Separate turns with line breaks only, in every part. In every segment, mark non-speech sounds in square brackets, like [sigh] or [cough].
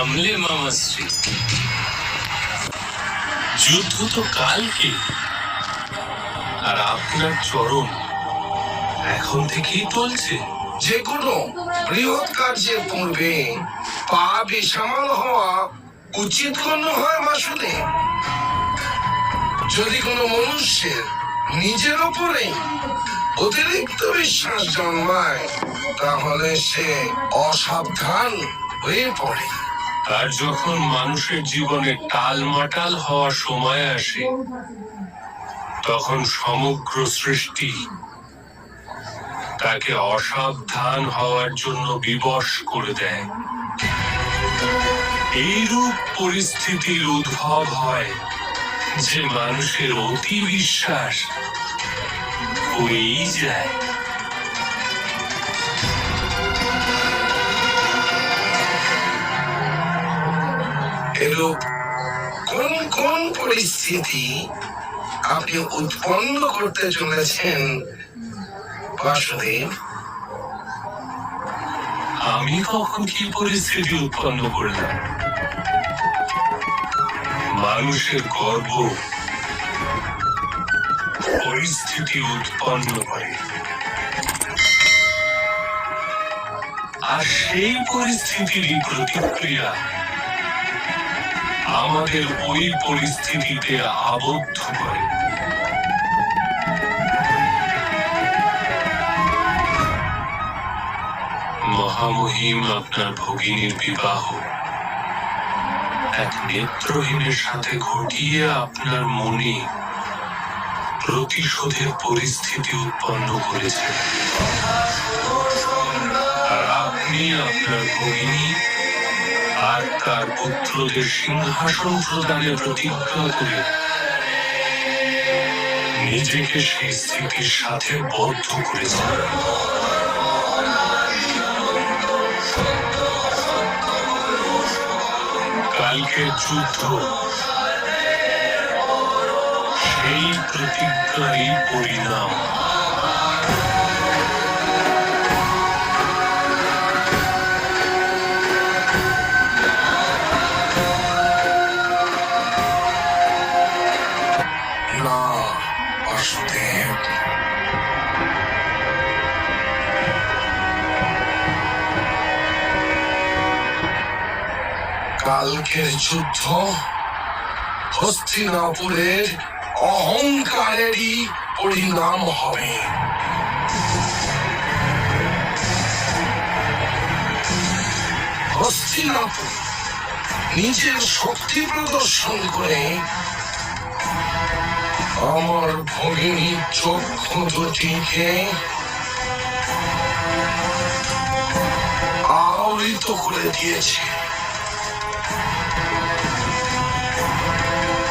সামলে মামাশ্রী যুদ্ধ তো কালকে। আর আপনার চরণ এখন থেকেই চলছে।
যে কোনো বৃহৎ কার্যের পূর্বে পা বেসামাল হওয়া উচিত গণ্য হয় মাসুদে যদি কোনো মনুষ্যের নিজের ওপরে অতিরিক্ত বিশ্বাস জন্মায়, তাহলে সে অসাবধান হয়ে পড়ে।
আর যখন মানুষের জীবনে টালমাটাল হওয়ার সময় আসে, তখন সমগ্র সৃষ্টি তাকে অসাবধান হওয়ার জন্য বিবশ করে দেয়। এইরূপ পরিস্থিতির উদ্ভব হয় যে মানুষের অতি বিশ্বাস হয়েই যায়।
এরূপ কোন কোন পরিস্থিতি আপনি উৎপন্ন করতে চলেছেন? বাসুদেব,
আমি কখন কি পরিস্থিতি উৎপন্ন করলাম? মানুষের গর্ব পরিস্থিতি উৎপন্ন করে। আর সেই পরিস্থিতিরই প্রতিক্রিয়া আমাদের ওই পরিস্থিতিতে আবদ্ধ করে মহামহিম আপনার ভগিনীর বিবাহ এক নেত্রহীনের সাথে ঘটিয়ে আপনার মনে প্রতিশোধের পরিস্থিতি উৎপন্ন করেছে। আর আপনি আপনার ভগিনী আর তার পুত্রদের সিংহাসন প্রদানের প্রতিজ্ঞা করে নিজেকে সেই স্থিতির সাথে বদ্ধ করেছেন কালকের যুদ্ধ। সেই প্রতিজ্ঞারই পরিণাম।
বাসুদেব কালকের যুদ্ধ হস্তিনাপুরের অহংকারেরই পরিণাম হবে। হস্তিনাপুর নিজের শক্তি প্রদর্শন করে আমার ভগিনী চক্ষু দুটিকে আবৃত করে দিয়েছে।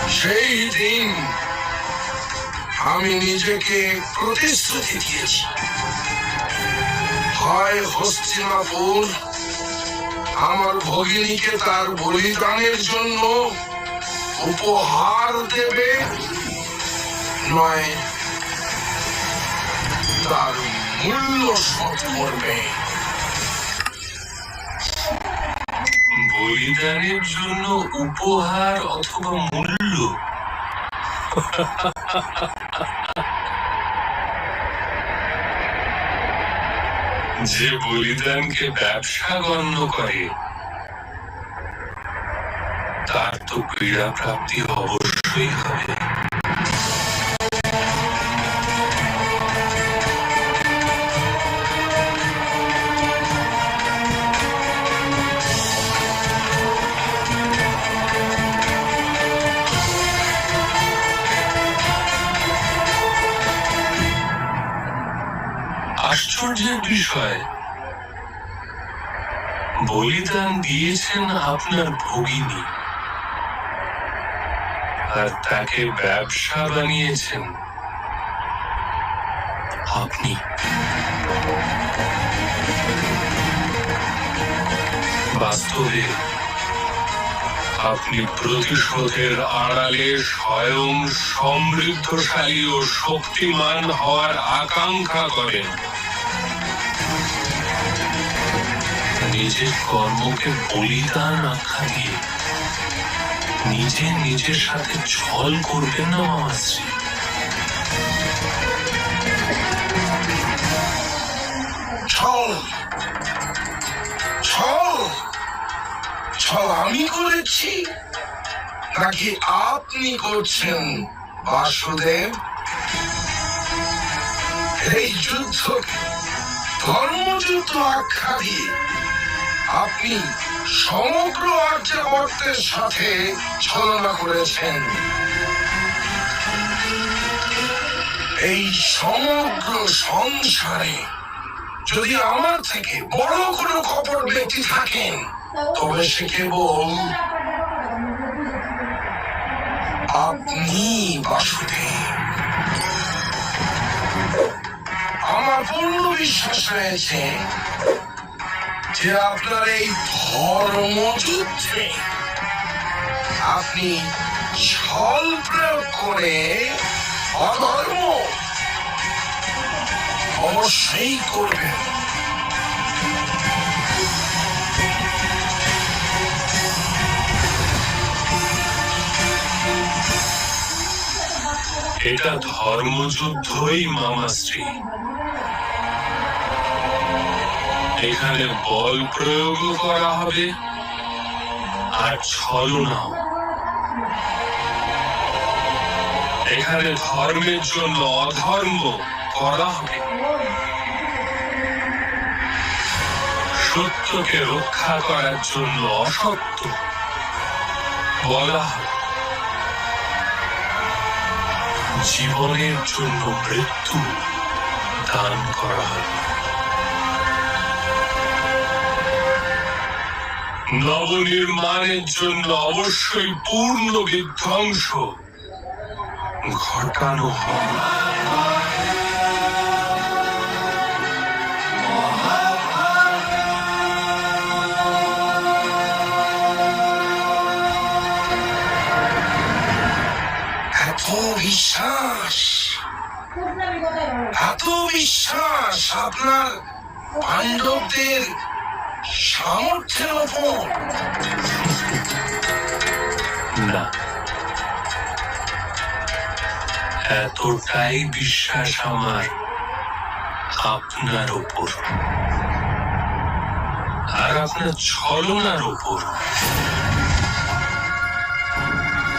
সেই দিন আমি নিজেকে প্রতিশ্রুতি দিয়েছি। হয় হস্তিনাপুর, আমার ভগিনীকে তার বলিদানের জন্য উপহার দেবে নয়, তার মূল্য করবে।
বলিদানের জন্য উপহার অথবা মূল্য? যে বলিদানকে ব্যবসা গণ্য করে, তার তো ক্রীড়া প্রাপ্তি অবশ্যই হবে। দিয়েছেন আপনার ভগিনী আর তাকে ব্যবসা বানিয়েছেন আপনি বাস্তবে আপনি প্রতিশোধের আড়ালে স্বয়ং সমৃদ্ধশালী ও শক্তিমান হওয়ার আকাঙ্ক্ষা করেন নিজের কর্মকে বলিদান আখ্যা দিয়ে নিজে নিজের সাথে ছল করবেন না মামাশ্রী
ছল ছল ছল আমি করেছি নাকি আপনি করছেন, বাসুদেব? এই যুদ্ধ ধর্মযুদ্ধ আখ্যা দিয়ে আপনি সমগ্র আর্যাবর্তের সাথে ছলনা করেছেন। এই সমগ্র সংসারে যদি আমার থেকে বড় কোনো কপট ব্যক্তি থাকেন, তবে সে কেবল আপনি, বাসুদেব। আমার পূর্ণ বিশ্বাস রয়েছে যে আপনার এই ধর্মযুদ্ধে আপনি ছল প্রয়োগ করে অধর্ম অবশ্যই করবেন।
এটা ধর্মযুদ্ধই মামাশ্রী। এখানে বল প্রয়োগ করা হবে। আর ছলনাও এখানে ধর্মের জন্য অধর্ম করা হবে। সত্যকে রক্ষা করার জন্য অসত্য বলা জীবনের জন্য মৃত্যু দান করা হবে। নবনির্মাণের জন্য অবশ্যই পূর্ণ বিধ্বংস ঘটানো
এত বিশ্বাস এত বিশ্বাস আপনার পাণ্ডবদের
এতটাই বিশ্বাস আমার আপনার ওপর আর আপনার ছলনার ওপর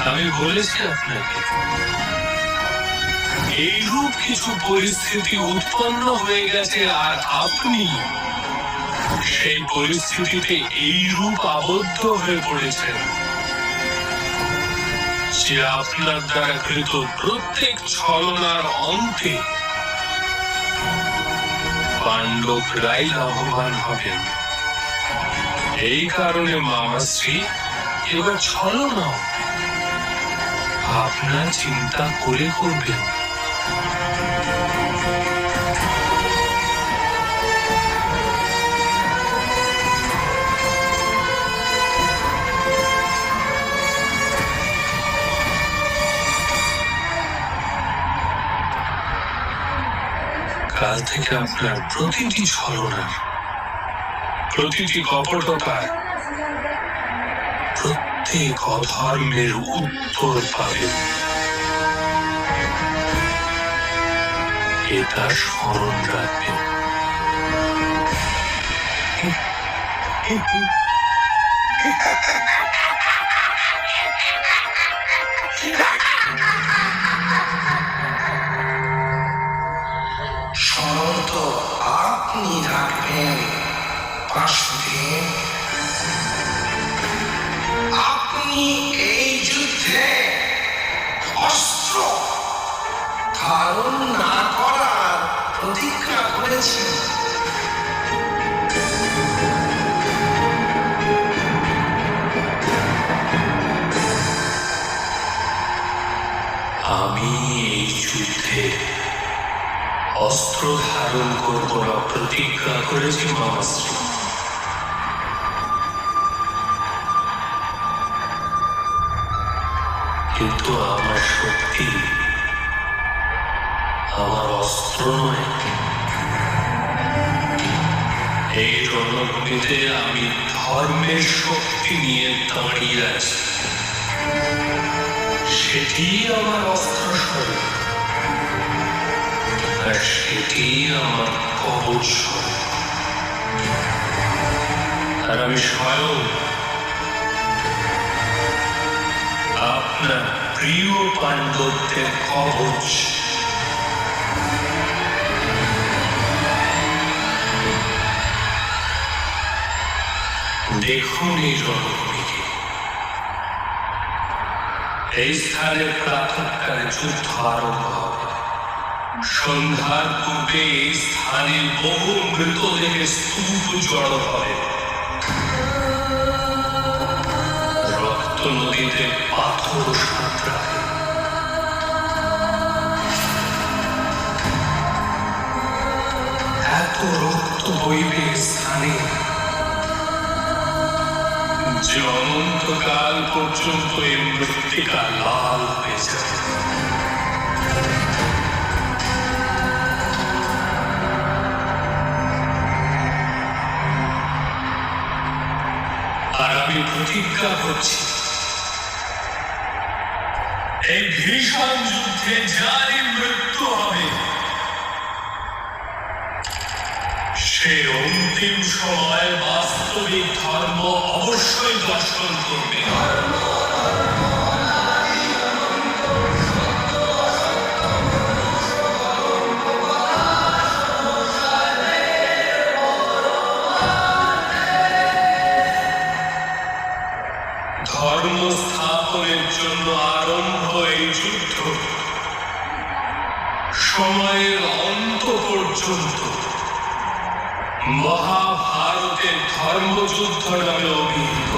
আমি বলেছি আপনাকে, এইরূপ কিছু পরিস্থিতি উৎপন্ন হয়ে গেছে আর আপনি সেই পরিস্থিতিতে এইরূপ আবদ্ধ হয়ে পড়েছেন। যে আপনার দ্বারা কৃত প্রত্যেক ছলনার অন্তে পাণ্ডবরাই লাভবান হবেন। এই কারণে মামাশ্রী এবার ছলনা আপনার চিন্তা করে করবেন। কাল থেকে আপনার প্রতিটি ছলনার প্রতিটি কপটতার প্রত্যেক অধর্মের উত্তর পাবেন। এটা স্মরণ রাখবেন।
স্মরণ [laughs]
আমি এই যুদ্ধে অস্ত্র ধারণ করব না, প্রতিজ্ঞা করেছি মামাশ্রী কিন্তু আমার শক্তি আমার অস্ত্র নয়। এই রণভূমিতে আমি ধর্মের শক্তি নিয়ে দাঁড়িয়ে আছি। সেটি আমার অস্ত্র স্বরূপ। আর সেটি আমার কবচ স্বরূপ। আর আমি স্বয়ং আপনার প্রিয় পাণ্ডবদের কবচ। দেখুন এই রণভূমিকে এই স্থানে প্রাতঃকালে যুদ্ধ আরম্ভ হবে। সন্ধ্যার পূর্বে এই স্থানে বহু মৃতদেহের স্তূপ জড়ো হবে। রক্ত নদীতে পাথর সাঁতরায় এত রক্ত বইবে স্থানে। যে অনন্তকাল পর্যন্ত এই মৃত্তিকা লাল হয়ে যাবে আর আমি প্রতিজ্ঞা করছি এই ভীষণ যুদ্ধে যারই মৃত্যু হবে সে অন্তিম সময় বাস্তবিক ধর্ম অবশ্যই দর্শন করবে। ধর্ম স্থাপনের জন্য আরম্ভ এই যুদ্ধ। সময়ের অন্ত পর্যন্ত মহাভারতের ধর্মযুদ্ধ নামে অভিহিত।